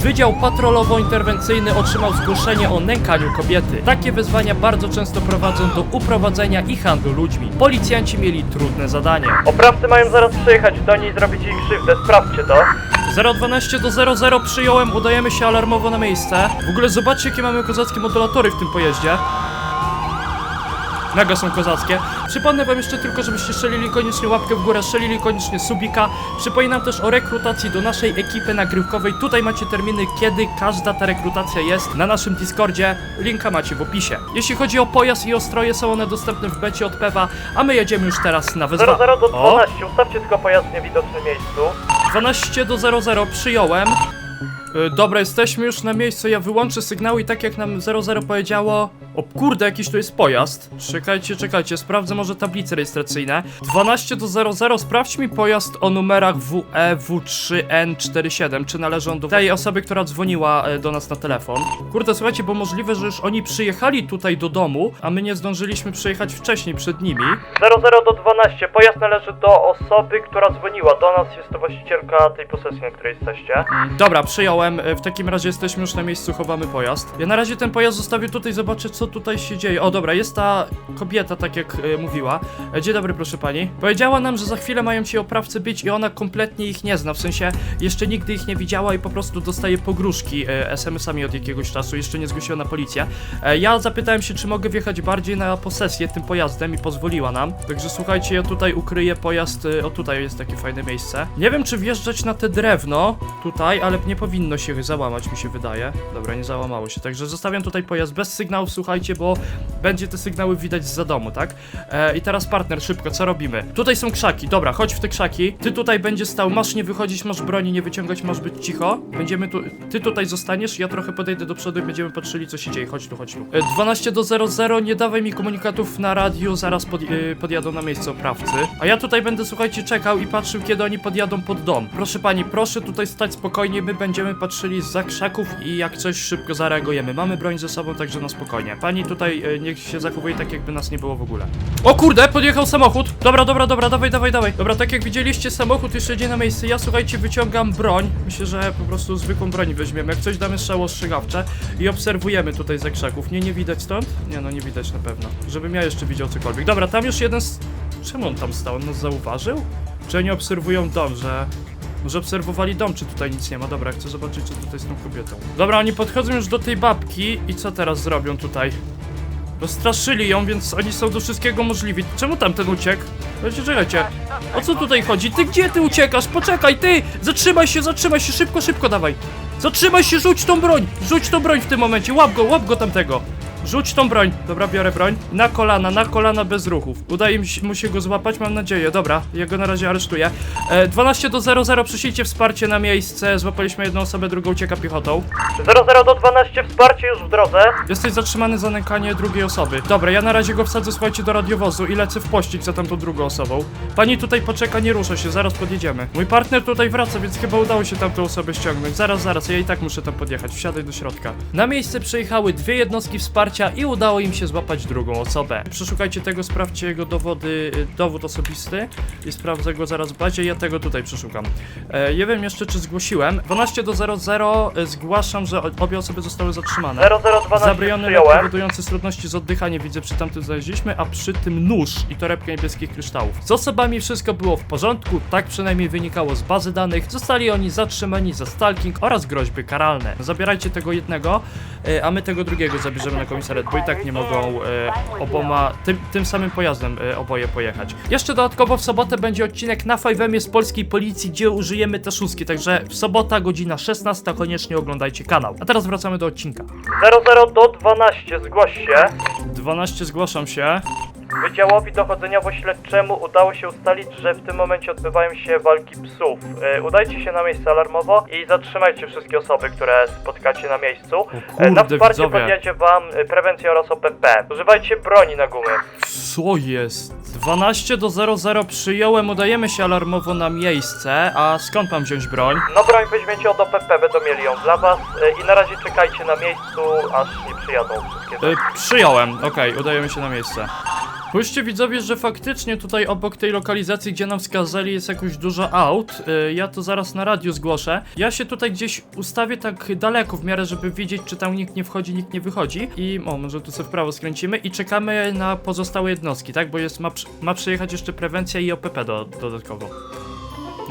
Wydział Patrolowo-Interwencyjny otrzymał zgłoszenie o nękaniu kobiety. Takie wezwania bardzo często prowadzą do uprowadzenia i handlu ludźmi. Policjanci mieli trudne zadanie. Oprawcy mają zaraz przyjechać do niej i zrobić jej krzywdę, sprawdźcie to. 012 do 00 przyjąłem, udajemy się alarmowo na miejsce. W ogóle zobaczcie jakie mamy kozackie modulatory w tym pojeździe. Mega są kozackie. Przypomnę wam jeszcze tylko, żebyście strzelili koniecznie łapkę w górę, strzelili koniecznie subika. Przypominam też o rekrutacji do naszej ekipy nagrywkowej. Tutaj macie terminy, kiedy każda ta rekrutacja jest na naszym Discordzie. Linka macie w opisie. Jeśli chodzi o pojazd i ostroje, są one dostępne w becie od Pewa, a my jedziemy już teraz na wezwanie. 00 do O! 12, ustawcie tylko pojazd w niewidocznym miejscu. 12 do 00 przyjąłem. Y, Dobra, jesteśmy już na miejscu, ja wyłączę sygnały i tak jak nam 00 powiedziało... O kurde, jakiś tu jest pojazd. Czekajcie, czekajcie, sprawdzę może tablice rejestracyjne. 12 do 00, sprawdź mi pojazd o numerach WE, W3N47, czy należą do tej osoby, która dzwoniła e, do nas na telefon. Kurde, słuchajcie, bo możliwe, że już oni przyjechali tutaj do domu, a my nie zdążyliśmy przyjechać wcześniej przed nimi. 00 do 12, pojazd należy do osoby, która dzwoniła do nas, jest to właścicielka tej posesji, na której jesteście. Dobra, przyjąłem. E, W takim razie jesteśmy już na miejscu, chowamy pojazd. Ja na razie ten pojazd zostawię tutaj, zobaczę co tutaj się dzieje. O, dobra, jest ta kobieta, tak jak e, mówiła. E, Dzień dobry, proszę pani. Powiedziała nam, że za chwilę mają ci oprawcy być i ona kompletnie ich nie zna, w sensie jeszcze nigdy ich nie widziała i po prostu dostaje pogróżki e, SMS-ami od jakiegoś czasu, jeszcze nie zgłosiła na policję. E, ja zapytałem się, czy mogę wjechać bardziej na posesję tym pojazdem i pozwoliła nam. Także słuchajcie, ja tutaj ukryję pojazd, e, o tutaj jest takie fajne miejsce. Nie wiem, czy wjeżdżać na te drewno tutaj, ale nie powinno się załamać, mi się wydaje. Dobra, nie załamało się, także zostawiam tutaj pojazd bez sygnałów, słuchajcie, bo będzie te sygnały widać za domu, tak? E, I teraz partner, szybko, co robimy? Tutaj są krzaki, dobra, chodź w te krzaki. Ty tutaj będziesz stał, masz nie wychodzić, masz broni nie wyciągać, masz być cicho. Będziemy tu, ty tutaj zostaniesz, ja trochę podejdę do przodu i będziemy patrzyli, co się dzieje. Chodź tu, chodź tu. E, 12 do 00, nie dawaj mi komunikatów na radio, zaraz pod, e, podjadą na miejsce oprawcy. A ja tutaj będę, słuchajcie, czekał i patrzył, kiedy oni podjadą pod dom. Proszę pani, proszę tutaj stać spokojnie, my będziemy patrzyli za krzaków i jak coś szybko zareagujemy. Mamy broń ze sobą, także na spokojnie. Pani tutaj e, niech się zachowuje tak, jakby nas nie było w ogóle. O kurde, podjechał samochód. Dobra, dobra, dobra, dawaj, dawaj, dawaj. Dobra, tak jak widzieliście, samochód już jedzie na miejsce. Ja, słuchajcie, wyciągam broń. Myślę, że po prostu zwykłą broń weźmiemy. Jak coś damy strzało ostrzegawcze i obserwujemy tutaj za krzaków. Nie, nie widać stąd? Nie, no nie widać na pewno. Żebym ja jeszcze widział cokolwiek. Dobra, tam już jeden. Czemu on tam stał? On nas zauważył? Czy oni obserwują dom, że... Może obserwowali dom, czy tutaj nic nie ma. Dobra, chcę zobaczyć, co tutaj z tą kobietą. Dobra, oni podchodzą już do tej babki i co teraz zrobią tutaj? Rozstraszyli ją, więc oni są do wszystkiego możliwi. Czemu tamten uciekł? Czekajcie, czekajcie. O co tutaj chodzi? Ty gdzie ty uciekasz? Poczekaj, ty! Zatrzymaj się, zatrzymaj się, szybko, szybko, dawaj! Zatrzymaj się, rzuć tą broń! Rzuć tą broń w tym momencie, łap go, łap go tamtego! Rzuć tą broń. Dobra, biorę broń. Na kolana, na kolana bez ruchów. Udaje mi się, mu się go złapać, mam nadzieję. Dobra, ja go na razie aresztuję. E, 12 do 00, przyślijcie wsparcie na miejsce. Złapaliśmy jedną osobę, drugą ucieka piechotą. 00 do 12, wsparcie już w drodze. Jesteś zatrzymany za nękanie drugiej osoby. Dobra, ja na razie go wsadzę, słuchajcie, do radiowozu i lecę w pościg za tamtą drugą osobą. Pani tutaj poczeka, nie rusza się, zaraz podjedziemy. Mój partner tutaj wraca, więc chyba udało się tamtą osobę ściągnąć. Zaraz, zaraz, ja i tak muszę tam podjechać, wsiadaj do środka. Na miejsce przyjechały dwie jednostki wsparcia i udało im się złapać drugą osobę. Przeszukajcie tego, sprawdźcie jego dowody, y, dowód osobisty i sprawdzę go zaraz w bazie, ja tego tutaj przeszukam. E, nie wiem jeszcze, czy zgłosiłem. 12 do 00 y, zgłaszam, że obie osoby zostały zatrzymane. 0012 Zabroniony lek powodujący trudności z oddychaniem widzę przy tamtym znaleźliśmy, a przy tym nóż i torebka niebieskich kryształów. Z osobami wszystko było w porządku, tak przynajmniej wynikało z bazy danych. Zostali oni zatrzymani za stalking oraz groźby karalne. Zabierajcie tego jednego, e, a my tego drugiego zabierzemy na komisariat, bo i tak nie mogą e, oboma, tym, tym samym pojazdem e, oboje pojechać. Jeszcze dodatkowo w sobotę będzie odcinek na 5 z polskiej policji, gdzie użyjemy te szóstki, także w sobota godzina 16 koniecznie oglądajcie kanał. A teraz wracamy do odcinka. 00 do 12, zgłoś się. 12 zgłaszam się. Wydziałowi dochodzeniowo-śledczemu udało się ustalić, że w tym momencie odbywają się walki psów. E, udajcie się na miejsce alarmowo i zatrzymajcie wszystkie osoby, które spotkacie na miejscu. E, na kurde, wsparcie widzowie. podjedzie wam e, prewencja oraz OPP. Używajcie broni na gumy. Co jest? 12 do 00 przyjąłem, udajemy się alarmowo na miejsce. A skąd mam wziąć broń? No broń weźmiecie od OPP, będą mieli ją dla was e, i na razie czekajcie na miejscu, aż nie przyjadą wszystkie. Y, przyjąłem, okej, udajemy się na miejsce. Spójrzcie widzowie, że faktycznie tutaj obok tej lokalizacji, gdzie nam wskazali, jest jakoś dużo aut. Y, Ja to zaraz na radiu zgłoszę. Ja się tutaj gdzieś ustawię tak daleko w miarę, żeby wiedzieć, czy tam nikt nie wchodzi, nikt nie wychodzi. I o, może tu sobie w prawo skręcimy i czekamy na pozostałe jednostki, tak? Bo jest, ma, ma przyjechać jeszcze prewencja i OPP do, dodatkowo.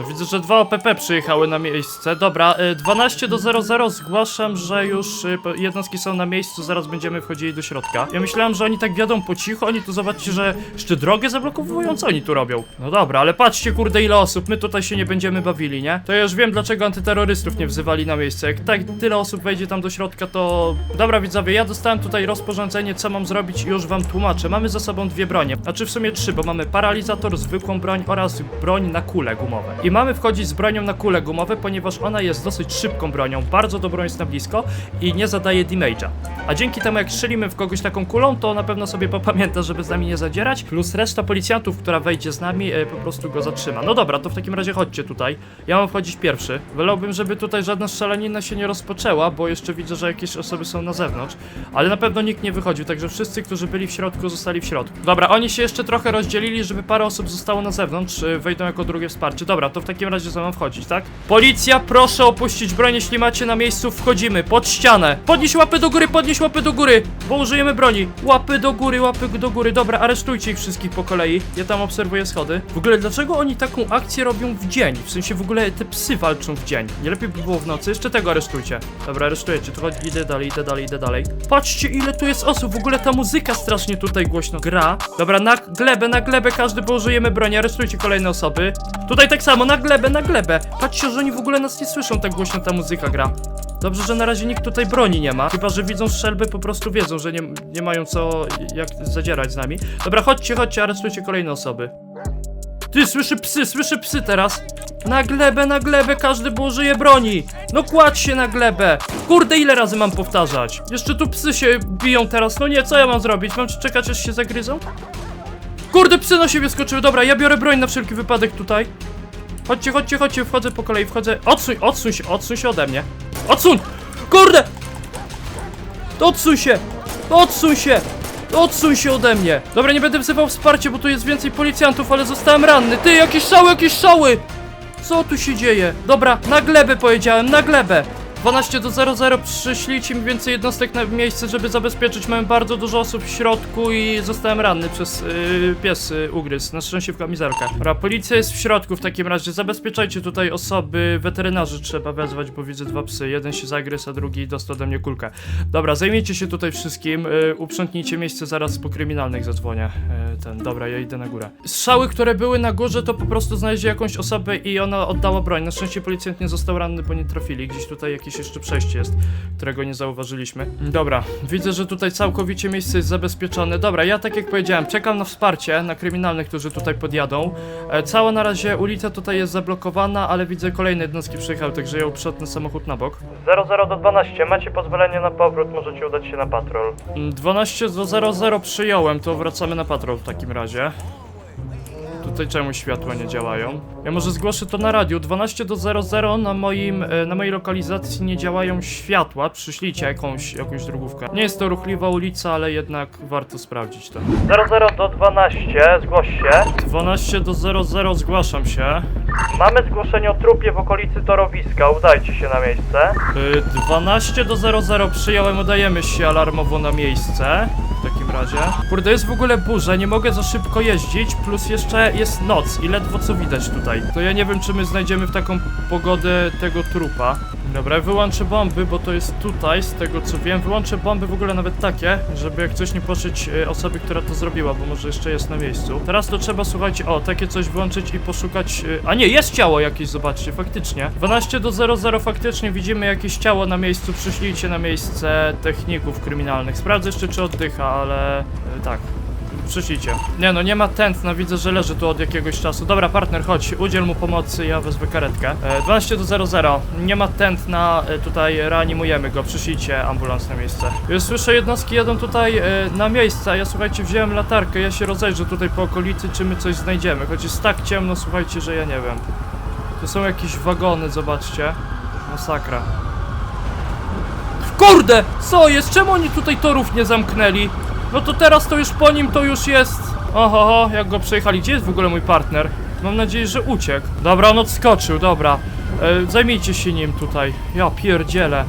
Widzę, że dwa OPP przyjechały na miejsce. Dobra, y, 12 do 00 zgłaszam, że już y, jednostki są na miejscu, zaraz będziemy wchodzili do środka. Ja myślałem, że oni tak wiadą po cichu, oni tu zobaczcie, że jeszcze drogę zablokowują, co oni tu robią? No dobra, ale patrzcie kurde ile osób, my tutaj się nie będziemy bawili, nie? To ja już wiem, dlaczego antyterrorystów nie wzywali na miejsce. Jak tak tyle osób wejdzie tam do środka, to... Dobra widzowie, ja dostałem tutaj rozporządzenie, co mam zrobić i już wam tłumaczę. Mamy za sobą dwie bronie, znaczy w sumie trzy, bo mamy paralizator, zwykłą broń oraz broń na kule gumowe. I mamy wchodzić z bronią na kule gumowe, ponieważ ona jest dosyć szybką bronią, bardzo dobrą jest na blisko i nie zadaje damage'a. A dzięki temu jak strzelimy w kogoś taką kulą, to na pewno sobie popamięta, żeby z nami nie zadzierać, plus reszta policjantów, która wejdzie z nami, e, po prostu go zatrzyma. No dobra, to w takim razie chodźcie tutaj. Ja mam wchodzić pierwszy. Wolałbym, żeby tutaj żadna strzelanina się nie rozpoczęła, bo jeszcze widzę, że jakieś osoby są na zewnątrz, ale na pewno nikt nie wychodził, także wszyscy, którzy byli w środku, zostali w środku. Dobra, oni się jeszcze trochę rozdzielili, żeby parę osób zostało na zewnątrz, e, wejdą jako drugie wsparcie. Dobra, to w takim razie za mną wchodzić, tak? Policja, proszę opuścić broń, jeśli macie na miejscu, wchodzimy, pod ścianę. Podnieś łapy do góry, podnieś łapy do góry, bo użyjemy broni. Łapy do góry, łapy do góry, dobra, aresztujcie ich wszystkich po kolei. Ja tam obserwuję schody. W ogóle, dlaczego oni taką akcję robią w dzień? W sensie w ogóle te psy walczą w dzień. Nie lepiej by było w nocy, jeszcze tego aresztujcie. Dobra, aresztujecie, to chodź, idę dalej, idę dalej, idę dalej. Patrzcie, ile tu jest osób, w ogóle ta muzyka strasznie tutaj głośno gra. Dobra, na glebę, na glebę każdy, bo użyjemy broni, aresztujcie kolejne osoby. Tutaj tak samo, na glebę, na glebę. Patrzcie, że oni w ogóle nas nie słyszą, tak głośno ta muzyka gra. Dobrze, że na razie nikt tutaj broni nie ma. Chyba, że widzą strzelby, po prostu wiedzą, że nie, nie mają co jak zadzierać z nami. Dobra, chodźcie, chodźcie, aresztujcie kolejne osoby. Ty, słyszy psy, słyszy psy teraz. Na glebę, na glebę, każdy użyje broni. No kładź się na glebę. Kurde, ile razy mam powtarzać? Jeszcze tu psy się biją teraz. No nie, co ja mam zrobić? Mam czekać, aż się zagryzą? Kurde, psy na siebie skoczyły. Dobra, ja biorę broń na wszelki wypadek tutaj. Chodźcie, chodźcie, chodźcie, wchodzę po kolei, wchodzę. Odsuń, odsuń się, odsuń się ode mnie. Odsuń! Kurde! Odsuń się! Odsuń się! Odsuń się ode mnie! Dobra, nie będę wzywał wsparcia, bo tu jest więcej policjantów, ale zostałem ranny. Ty, jakieś szały, jakieś szały! Co tu się dzieje? Dobra, na glebę powiedziałem, na glebę! 12 do 00 przyślijcie mi więcej jednostek na miejsce, żeby zabezpieczyć. Mamy bardzo dużo osób w środku i zostałem ranny przez yy, pies yy, ugryz. Na szczęście w kamizelkę. Dobra, policja jest w środku w takim razie. Zabezpieczajcie tutaj osoby. Weterynarzy trzeba wezwać, bo widzę dwa psy. Jeden się zagryzł, a drugi dostał ode mnie kulkę. Dobra, zajmijcie się tutaj wszystkim. Yy, uprzątnijcie miejsce, zaraz po kryminalnych zadzwonię. Yy, ten, dobra, ja idę na górę. Strzały, które były na górze, to po prostu znaleźli jakąś osobę i ona oddała broń. Na szczęście policjant nie został ranny, bo nie trafili. Gdzieś tutaj jakieś jeszcze przejście jest, którego nie zauważyliśmy. Dobra, widzę, że tutaj całkowicie miejsce jest zabezpieczone. Dobra, ja tak jak powiedziałem, czekam na wsparcie, na kryminalnych, którzy tutaj podjadą. E, cała na razie ulica tutaj jest zablokowana, ale widzę kolejne jednostki przyjechały, także ja uprzątnę samochód na bok. 00 do 12, macie pozwolenie na powrót, możecie udać się na patrol. Mm, 12 do 00 przyjąłem, to wracamy na patrol w takim razie. Tutaj czemu światła nie działają? Ja może zgłoszę to na radiu. 12 do 00 na moim, e, na mojej lokalizacji nie działają światła. Przyślijcie jakąś, jakąś drogówkę. Nie jest to ruchliwa ulica, ale jednak warto sprawdzić to. 00 do 12, zgłoś się. 12 do 00 zgłaszam się. Mamy zgłoszenie o trupie w okolicy torowiska, udajcie się na miejsce. Y, 12 do 00 przyjąłem, udajemy się alarmowo na miejsce. W takim razie. Kurde, jest w ogóle burza, nie mogę za szybko jeździć, plus jeszcze jest noc i ledwo co widać tutaj. To ja nie wiem, czy my znajdziemy w taką pogodę tego trupa. Dobra, wyłączę bomby, bo to jest tutaj, z tego co wiem. Wyłączę bomby w ogóle nawet takie, żeby jak coś nie poszyć y, osoby, która to zrobiła, bo może jeszcze jest na miejscu. Teraz to trzeba, słuchajcie, o, takie coś wyłączyć i poszukać... y, A nie, jest ciało jakieś, zobaczcie, faktycznie. 12 do 00 faktycznie widzimy jakieś ciało na miejscu, przyślijcie na miejsce techników kryminalnych. Sprawdzę jeszcze, czy oddycha, ale... y, tak. Przyślijcie. Nie no, nie ma tętna, widzę, że leży tu od jakiegoś czasu. Dobra, partner, chodź, udziel mu pomocy, ja wezwę karetkę. E, 12 do 00, nie ma tętna, e, tutaj reanimujemy go, przyślijcie ambulans na miejsce. Już słyszę, jednostki jadą tutaj e, na miejsce, a ja słuchajcie, wziąłem latarkę, ja się rozejrzę tutaj po okolicy, czy my coś znajdziemy. Choć jest tak ciemno, słuchajcie, że ja nie wiem. Tu są jakieś wagony, zobaczcie. Masakra. Kurde! Co jest? Czemu oni tutaj torów nie zamknęli? No to teraz to już po nim to już jest Oho, ho, jak go przejechali. Gdzie jest w ogóle mój partner? Mam nadzieję, że uciekł. Dobra, on odskoczył, dobra. E, zajmijcie się nim tutaj. Ja pierdzielę.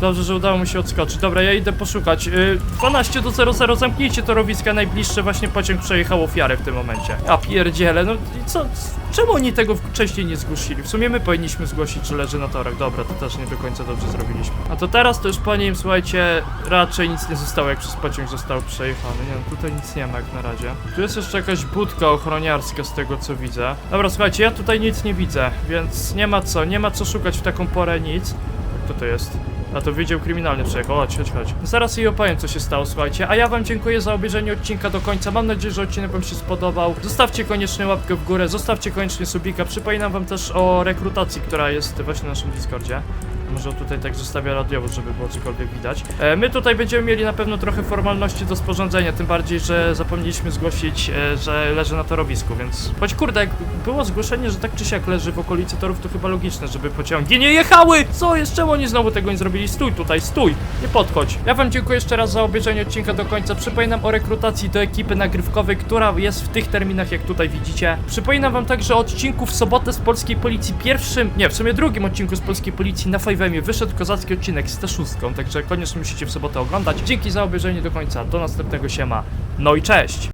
Dobrze, że udało mu się odskoczyć. Dobra, ja idę poszukać. Y, 12 do 00, zamknijcie torowiska najbliższe. Właśnie pociąg przejechał ofiarę w tym momencie. Ja pierdzielę, no i co? Czemu oni tego wcześniej nie zgłosili? W sumie my powinniśmy zgłosić, że leży na torach. Dobra, to też nie do końca dobrze zrobiliśmy. A to teraz to już po nim, słuchajcie, raczej nic nie zostało, jak przez pociąg został przejechany. Nie wiem, tutaj nic nie ma jak na razie. Tu jest jeszcze jakaś budka ochroniarska z tego co widzę. Dobra, słuchajcie, ja tutaj nic nie widzę, więc nie ma co, nie ma co szukać w taką porę nic. Kto to jest? A to wydział kryminalny przejechał, chodź, chodź, chodź. Zaraz jej opowiem, co się stało, słuchajcie. A ja wam dziękuję za obejrzenie odcinka do końca. Mam nadzieję, że odcinek wam się spodobał. Zostawcie koniecznie łapkę w górę, zostawcie koniecznie subika. Przypominam wam też o rekrutacji, która jest właśnie na naszym Discordzie. Może tutaj tak zostawię radiowód, żeby było cokolwiek widać. E, my tutaj będziemy mieli na pewno trochę formalności do sporządzenia, tym bardziej, że zapomnieliśmy zgłosić, e, że leży na torowisku, więc... Choć kurde, jak było zgłoszenie, że tak czy siak leży w okolicy torów, to chyba logiczne, żeby pociągi nie jechały! Co jest? Czemu oni znowu tego nie zrobili? Stój tutaj, stój! Nie podchodź. Ja wam dziękuję jeszcze raz za obejrzenie odcinka do końca. Przypominam o rekrutacji do ekipy nagrywkowej, która jest w tych terminach, jak tutaj widzicie. Przypominam wam także o odcinku w sobotę z polskiej policji. Pierwszym, nie, w sumie drugim odcinku z polskiej policji na Five'emie wyszedł kozacki odcinek z T6, także koniecznie musicie w sobotę oglądać. Dzięki za obejrzenie do końca. Do następnego siema. No i cześć!